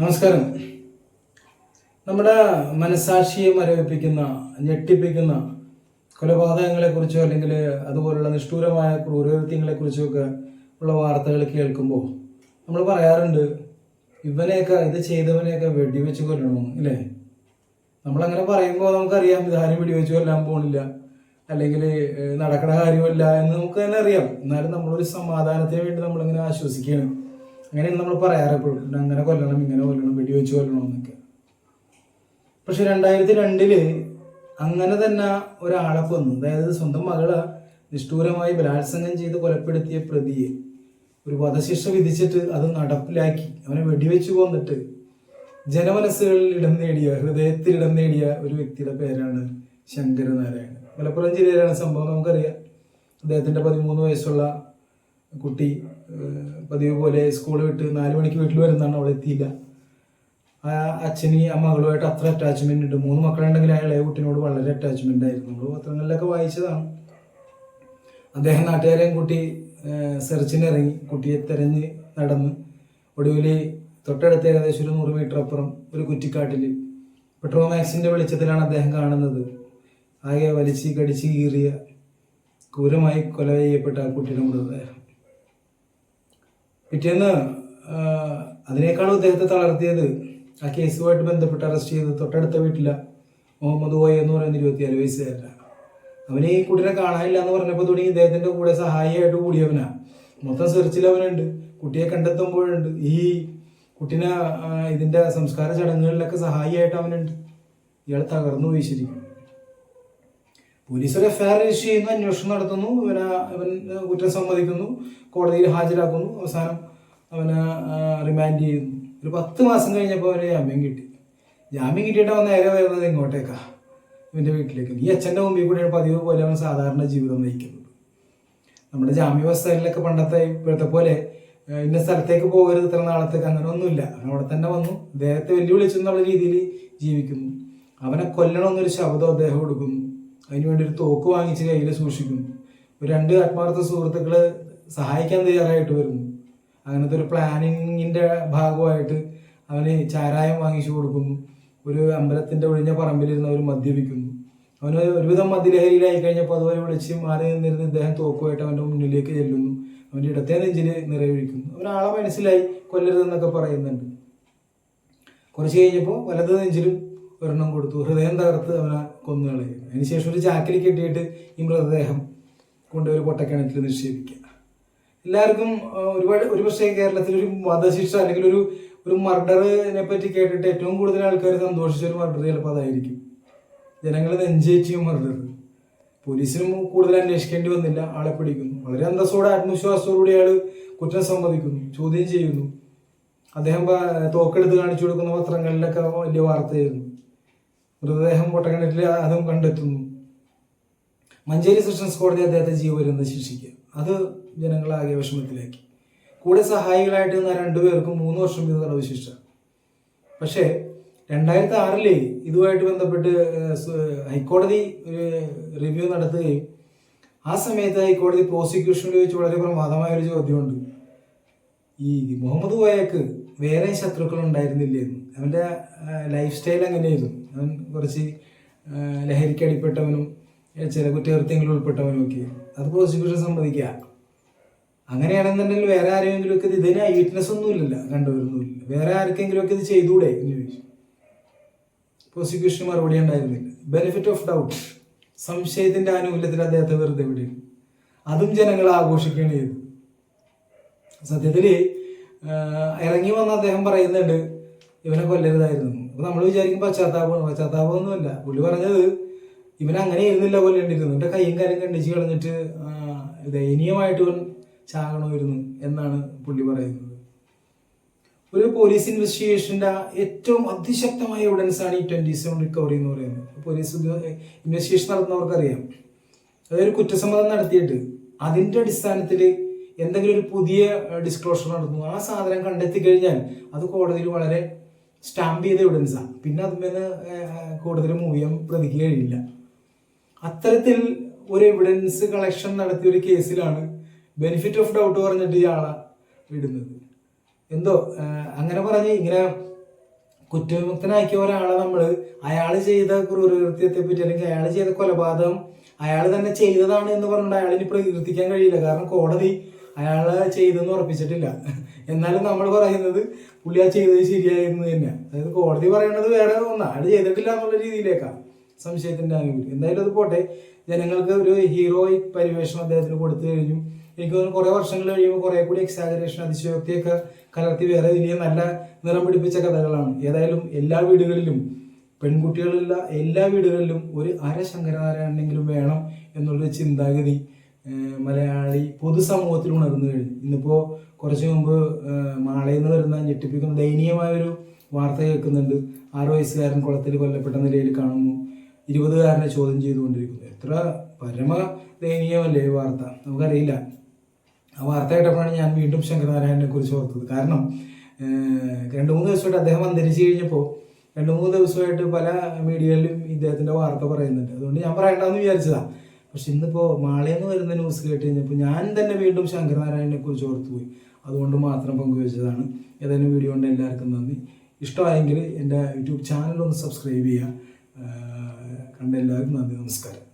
നമസ്കാരം. നമ്മുടെ മനസാക്ഷിയെ മരവിപ്പിക്കുന്ന ഞെട്ടിപ്പിക്കുന്ന കൊലപാതകങ്ങളെക്കുറിച്ചോ അല്ലെങ്കിൽ അതുപോലുള്ള നിഷ്ഠൂരമായ ക്രൂരകൃത്യങ്ങളെക്കുറിച്ചോ ഒക്കെ ഉള്ള വാർത്തകൾ കേൾക്കുമ്പോൾ നമ്മൾ പറയാറുണ്ട് ഇവനെയൊക്കെ ഇത് ചെയ്തവനെയൊക്കെ വെടിവെച്ച് കൊല്ലണമെന്ന് ഇല്ലേ നമ്മളങ്ങനെ പറയുമ്പോൾ നമുക്കറിയാം ഇതാരും വെടിവെച്ച് കൊല്ലാൻ പോണില്ല അല്ലെങ്കിൽ നടക്കണ കാര്യമല്ല എന്ന് നമുക്ക് തന്നെ അറിയാം. എന്നാലും നമ്മളൊരു സമാധാനത്തിന് വേണ്ടി നമ്മളിങ്ങനെ ആശ്വസിക്കുകയാണ്. അങ്ങനെയാണ് നമ്മൾ പറയാറ്. എപ്പോഴും പിന്നെ അങ്ങനെ കൊല്ലണം ഇങ്ങനെ കൊല്ലണം വെടിവെച്ച് കൊല്ലണം എന്നൊക്കെ. പക്ഷെ രണ്ടായിരത്തി രണ്ടിൽ അങ്ങനെ തന്നെ ഒരാളെ കൊന്നു. അതായത് സ്വന്തം മകളെ നിഷ്ഠൂരമായി ബലാത്സംഗം ചെയ്ത് കൊലപ്പെടുത്തിയ പ്രതിയെ ഒരു വധശിക്ഷ വിധിച്ചിട്ട് അത് നടപ്പിലാക്കി. അവനെ വെടിവെച്ച് കൊന്നിട്ട് ജനമനസ്സുകളിൽ ഇടം നേടിയ ഹൃദയത്തിൽ ഇടം നേടിയ ഒരു വ്യക്തിയുടെ പേരാണ് ശങ്കരനാരായണൻ. മലപ്പുറം ജില്ലയിലാണ് സംഭവം നമുക്കറിയാം. അദ്ദേഹത്തിന്റെ പതിമൂന്ന് വയസ്സുള്ള കുട്ടി പതിവ് പോലെ സ്കൂൾ വിട്ട് നാല് മണിക്ക് വീട്ടിൽ വരുന്നതാണ് അവളെ എത്തിയില്ല. ആ അച്ഛന് ആ മകളുമായിട്ട് അത്ര അറ്റാച്ച്മെന്റ് ഉണ്ട്. മൂന്ന് മക്കളുണ്ടെങ്കിൽ ആ ഇളയ കുട്ടിനോട് വളരെ അറ്റാച്ച്മെന്റ് ആയിരുന്നു. നമ്മൾ പത്രങ്ങളിലൊക്കെ വായിച്ചതാണ്. അദ്ദേഹം നാട്ടുകാരെയും കൂട്ടി സെർച്ചിനിറങ്ങി കുട്ടിയെ തെരഞ്ഞ് നടന്ന് ഒടുവിൽ തൊട്ടടുത്ത് ഏകദേശം ഒരു നൂറ് മീറ്റർ അപ്പുറം ഒരു കുറ്റിക്കാട്ടിൽ പെട്രോമാക്സിന്റെ വെളിച്ചത്തിലാണ് അദ്ദേഹം കാണുന്നത്. ആകെ വലിച്ച് കടിച്ച് കീറിയ ക്രൂരമായി കൊല ചെയ്യപ്പെട്ട ആ കുട്ടിയുടെ മൃതദേഹം. പിറ്റേന്ന് അതിനേക്കാളും അദ്ദേഹത്തെ തളർത്തിയത് ആ കേസുമായിട്ട് ബന്ധപ്പെട്ട് അറസ്റ്റ് ചെയ്ത് തൊട്ടടുത്ത വീട്ടില മുഹമ്മദ് ഓയ എന്ന് പറയുന്ന ഇരുപത്തിയാൽ വയസ്സുകാരനാണ് അവന് ഈ കുട്ടിനെ കാണാനില്ല എന്ന് പറഞ്ഞപ്പോൾ തുടങ്ങി ഇദ്ദേഹത്തിന്റെ കൂടെ സഹായിയായിട്ട് കൂടിയവനാ. മൊത്തം സെർച്ചിൽ അവനുണ്ട് കുട്ടിയെ കണ്ടെത്തുമ്പോഴുണ്ട്. ഈ കുട്ടിനെ ഇതിന്റെ സംസ്കാര ചടങ്ങുകളിലൊക്കെ സഹായിയായിട്ട് അവനുണ്ട്. ഇയാൾ തകർന്നു പോയി ശരിക്കും. പോലീസ് ഒരു എഫ്ഐആർ രജിസ്റ്റർ ചെയ്യുന്നു അന്വേഷണം നടത്തുന്നു ഇവനെ ഇവൻ കുറ്റം സമ്മതിക്കുന്നു കോടതിയിൽ ഹാജരാക്കുന്നു അവസാനം അവനെ റിമാൻഡ് ചെയ്യുന്നു. ഒരു പത്ത് മാസം കഴിഞ്ഞപ്പോൾ അവന് ജാമ്യം കിട്ടി. ജാമ്യം കിട്ടിയിട്ട് അവൻ നേരെ വരുന്നത് ഇങ്ങോട്ടേക്കാ ഇവന്റെ വീട്ടിലേക്ക്. ഈ അച്ഛന്റെ മുമ്പിൽ കൂടെയാണ് പതിവ് പോലെ അവൻ സാധാരണ ജീവിതം നയിക്കുന്നത് നമ്മുടെ ജാമ്യവ്യവസ്ഥയിലൊക്കെ പണ്ടത്തെ ഇപ്പോഴത്തെ പോലെ ഇന്ന സ്ഥലത്തേക്ക് പോകരുത് ഇത്ര നാളത്തേക്ക് അങ്ങനെ ഒന്നുമില്ല. അവൻ അവിടെ തന്നെ വന്നു അദ്ദേഹത്തെ വെല്ലുവിളിച്ചു എന്നുള്ള രീതിയിൽ ജീവിക്കുന്നു. അവനെ കൊല്ലണമെന്നൊരു ശബ്ദം അദ്ദേഹം കൊടുക്കുന്നു. അതിനുവേണ്ടി ഒരു തോക്ക് വാങ്ങിച്ച് കയ്യിൽ സൂക്ഷിക്കുന്നു. ഒരു രണ്ട് ആത്മാർത്ഥ സുഹൃത്തുക്കൾ സഹായിക്കാൻ തയ്യാറായിട്ട് വരുന്നു. അങ്ങനത്തെ ഒരു പ്ലാനിങ്ങിന്റെ ഭാഗമായിട്ട് അവന് ചാരായം വാങ്ങിച്ചു കൊടുക്കുന്നു. ഒരു അമ്പലത്തിന്റെ ഒഴിഞ്ഞ പറമ്പിലിരുന്ന് അവർ മദ്യപിക്കുന്നു. അവന് ഒരുവിധം മദ്യലഹരിയിലായി കഴിഞ്ഞപ്പോൾ അതുവരെ വിളിച്ച് മാറി നിന്നിരുന്ന് ഇദ്ദേഹം തോക്കുമായിട്ട് അവന്റെ മുന്നിലേക്ക് ചെല്ലുന്നു. അവന്റെ ഇടത്തെ നെഞ്ചിൽ നിറയൊഴിക്കുന്നു. അവനാളെ മനസ്സിലായി കൊല്ലരുതെന്നൊക്കെ പറയുന്നുണ്ട്. കുറച്ച് കഴിഞ്ഞപ്പോൾ വലത് നെഞ്ചിലും ഒരെണ്ണം കൊടുത്തു. ഹൃദയം തകർത്ത് അവനെ കൊന്നു കളയും. അതിനുശേഷം ഒരു ചാക്കിൽ കെട്ടിയിട്ട് ഈ മൃതദേഹം കൊണ്ടുപോയി ഒരു പൊട്ടക്കിണറ്റിൽ നിക്ഷേപിക്കുക. എല്ലാവർക്കും ഒരുപാട് ഒരുപാട് ഒരുപക്ഷെ കേരളത്തിൽ ഒരു വധശിക്ഷ അല്ലെങ്കിൽ ഒരു ഒരു മർഡറിനെ പറ്റി കേട്ടിട്ട് ഏറ്റവും കൂടുതൽ ആൾക്കാർ സന്തോഷിച്ച ഒരു മർഡർ ചിലപ്പോൾ അതായിരിക്കും. ജനങ്ങൾ നെഞ്ചേറ്റിയ മർഡർ. പോലീസിനും കൂടുതൽ അന്വേഷിക്കേണ്ടി വന്നില്ല. ആളെ പിടിക്കുന്നു. വളരെ അന്തസ്സോടെ ആത്മവിശ്വാസത്തോടുകൂടി അയാൾ കുറ്റം സമ്മതിക്കുന്നു. ചോദ്യം ചെയ്യുന്നു. അദ്ദേഹം തോക്കെടുത്ത് കാണിച്ചു കൊടുക്കുന്ന പത്രങ്ങളിലൊക്കെ വലിയ വാർത്തയായിരുന്നു. മൃതദേഹം പൊട്ടക്കിണറ്റിൽ അതും കണ്ടെത്തുന്നു. മഞ്ചേരി സെഷൻസ് കോടതി അദ്ദേഹത്തെ ജീവപര്യന്തം ശിക്ഷിക്കുക. അത് ജനങ്ങളാകെ വിഷമത്തിലാക്കി. കൂടെ സഹായികളായിട്ട് നിന്ന രണ്ടുപേർക്കും മൂന്ന് വർഷം വീതം തടവ് ശിക്ഷ. പക്ഷേ രണ്ടായിരത്തി ആറിൽ ഇതുമായിട്ട് ബന്ധപ്പെട്ട് ഹൈക്കോടതി റിവ്യൂ നടത്തുകയും ആ സമയത്ത് ഹൈക്കോടതി പ്രോസിക്യൂഷനോട് ചോദിച്ച് വളരെ പ്രമാദമായ ഒരു ചോദ്യമുണ്ട്. ഈ മുഹമ്മദ് കോയക്ക് വേറെ ശത്രുക്കൾ ഉണ്ടായിരുന്നില്ലേന്ന് അവന്റെ ലൈഫ് സ്റ്റൈൽ അങ്ങനെയായിരുന്നു. അവൻ കുറച്ച് ലഹരിക്ക് അടിപ്പെട്ടവനും ചില കുറ്റകൃത്യങ്ങളിൽ ഉൾപ്പെട്ടവനും ഒക്കെ. അത് പ്രോസിക്യൂഷൻ സമ്മതിക്കുക. അങ്ങനെയാണെന്നുണ്ടെങ്കിൽ വേറെ ആരെങ്കിലും ഒക്കെ ഇത് ഇതിന് വിറ്റ്നസ് ഒന്നും ഇല്ലല്ലോ കണ്ടുവരുന്നില്ല വേറെ ആർക്കെങ്കിലും ഒക്കെ ഇത് ചെയ്തുകൂടെ എന്ന് ചോദിച്ചു. പ്രോസിക്യൂഷൻ മറുപടി ഉണ്ടായിരുന്നില്ല. ബെനിഫിറ്റ് ഓഫ് ഡൗട്ട് സംശയത്തിന്റെ ആനുകൂല്യത്തിൽ അദ്ദേഹത്തെ വെറുതെ വിടും അതും ജനങ്ങൾ ആഘോഷിക്കുകയാണ് ചെയ്തു സത്യത്തിൽ ഇറങ്ങി വന്ന അദ്ദേഹം പറയുന്നുണ്ട് ഇവനെ കൊല്ലരുതായിരുന്നു അപ്പൊ നമ്മൾ വിചാരിക്കും പശ്ചാത്താപമാണ് പശ്ചാത്താപമൊന്നുമല്ല. പുള്ളി പറഞ്ഞത് ഇവൻ അങ്ങനെ ഇരുന്നില്ല കൊല്ലേണ്ടിയിരുന്നു. എന്റെ കൈയും കാര്യം കണ്ടിച്ച് കളഞ്ഞിട്ട് ദയനീയമായിട്ട് ഇവൻ ചാകണമായിരുന്നു എന്നാണ് പുള്ളി പറയുന്നത്. ഒരു പോലീസ് ഇൻവെസ്റ്റിഗേഷന്റെ ഏറ്റവും അതിശക്തമായ എവിഡൻസ് ആണ് ഈ ട്വന്റി സെവൻ റിക്കവറി എന്ന് പറയുന്നത്. പോലീസ് ഇൻവെസ്റ്റിഗേഷൻ നടത്തുന്നവർക്കറിയാം. അതൊരു കുറ്റസമ്മതം നടത്തിയിട്ട് അതിന്റെ അടിസ്ഥാനത്തിൽ എന്തെങ്കിലും ഒരു പുതിയ ഡിസ്ക്ലോഷർ നടത്തുന്നു. ആ സാധനം കണ്ടെത്തി കഴിഞ്ഞാൽ അത് കോടതിയിൽ വളരെ സ്റ്റാമ്പ് ചെയ്ത എവിഡൻസാണ് പിന്നെ അതിന്മേന്ന് കൂടുതൽ മൂവ് ചെയ്യാൻ പ്രതിക്ക് കഴിയില്ല. അത്തരത്തിൽ ഒരു എവിഡൻസ് കളക്ഷൻ നടത്തിയ ഒരു കേസിലാണ് ബെനിഫിറ്റ് ഓഫ് ഡൗട്ട് പറഞ്ഞിട്ട് ഇയാളെ വിടുന്നത് എന്തോ അങ്ങനെ പറഞ്ഞ് ഇങ്ങനെ കുറ്റവിമുക്തനാക്കിയ ഒരാളെ നമ്മൾ അയാൾ ചെയ്ത ക്രൂരകൃത്യത്തെ പറ്റി അല്ലെങ്കിൽ അയാൾ ചെയ്ത കൊലപാതകം അയാൾ തന്നെ ചെയ്തതാണ് എന്ന് പറഞ്ഞിട്ട് അയാളിനി പ്രകീർത്തിക്കാൻ കഴിയില്ല. കാരണം കോടതി അയാളെ ചെയ്തെന്ന് ഉറപ്പിച്ചിട്ടില്ല. എന്നാലും നമ്മൾ പറയുന്നത് പുള്ളി ആ ചെയ്തത് ശരിയായിരുന്നു തന്നെ. അതായത് കോടതി പറയുന്നത് വേറെ ഒന്നാ. അയാൾ ചെയ്തിട്ടില്ല എന്നുള്ള രീതിയിലേക്കാണ് സംശയത്തിന്റെ ആനുകൂല്യം എന്തായാലും അത് പോട്ടെ. ജനങ്ങൾക്ക് ഒരു ഹീറോയിക് പരിവേഷം അദ്ദേഹത്തിന് കൊടുത്തു കഴിഞ്ഞു. എനിക്ക് തോന്നുന്നു കുറെ വർഷങ്ങൾ കഴിയുമ്പോൾ കുറെ കൂടി എക്സാഗറേഷൻ അതിശയോക്തിയൊക്കെ കലർത്തി വേറെ വലിയ നല്ല നിറം പിടിപ്പിച്ച കഥകളാണ്. ഏതായാലും എല്ലാ വീടുകളിലും പെൺകുട്ടികളുള്ള എല്ലാ വീടുകളിലും ഒരു അര ശങ്കരനാരായണെങ്കിലും വേണം എന്നുള്ളൊരു ചിന്താഗതി മലയാളി പൊതുസമൂഹത്തിൽ ഉണർന്നു കഴിഞ്ഞു. ഇന്നിപ്പോൾ കുറച്ച് മുമ്പ് മാളയിൽ നിന്ന് വരുന്ന ഞെട്ടിപ്പിക്കുന്ന ദയനീയമായൊരു വാർത്ത കേൾക്കുന്നുണ്ട്. ആറ് വയസ്സുകാരൻ കുളത്തിൽ കൊല്ലപ്പെട്ട നിലയിൽ കാണുന്നു. ഇരുപതുകാരനെ ചോദ്യം ചെയ്തുകൊണ്ടിരിക്കുന്നു. എത്ര പരമ ദയനീയമല്ലേ ഈ വാർത്ത? നമുക്കറിയില്ല. ആ വാർത്ത കേട്ടപ്പോഴാണ് ഞാൻ വീണ്ടും ശങ്കരനാരായണനെ കുറിച്ച് ഓർത്തത്. കാരണം രണ്ട് മൂന്ന് ദിവസമായിട്ട് അദ്ദേഹം അന്തരിച്ചു കഴിഞ്ഞപ്പോൾ രണ്ട് മൂന്ന് ദിവസമായിട്ട് പല മീഡിയകളിലും ഇദ്ദേഹത്തിന്റെ വാർത്ത പറയുന്നുണ്ട്. അതുകൊണ്ട് ഞാൻ പറയണ്ടെന്ന് വിചാരിച്ചതാ. പക്ഷെ ഇന്നിപ്പോ മാളയെന്ന് വരുന്ന ന്യൂസ് കേട്ട് കഴിഞ്ഞപ്പോൾ ഞാൻ തന്നെ വീണ്ടും ശങ്കരനാരായണനെ കുറിച്ച് ഓർത്തുപോയി അതുകൊണ്ട് മാത്രം പങ്കുവച്ചതാണ്. ഏതായാലും വീഡിയോ കൊണ്ട് എല്ലാവർക്കും നന്ദി. ഇഷ്ടമായെങ്കിൽ എന്റെ യൂട്യൂബ് ചാനൽ ഒന്ന് സബ്സ്ക്രൈബ് ചെയ്യുക. കണ്ട എല്ലാവർക്കും നന്ദി. നമസ്കാരം.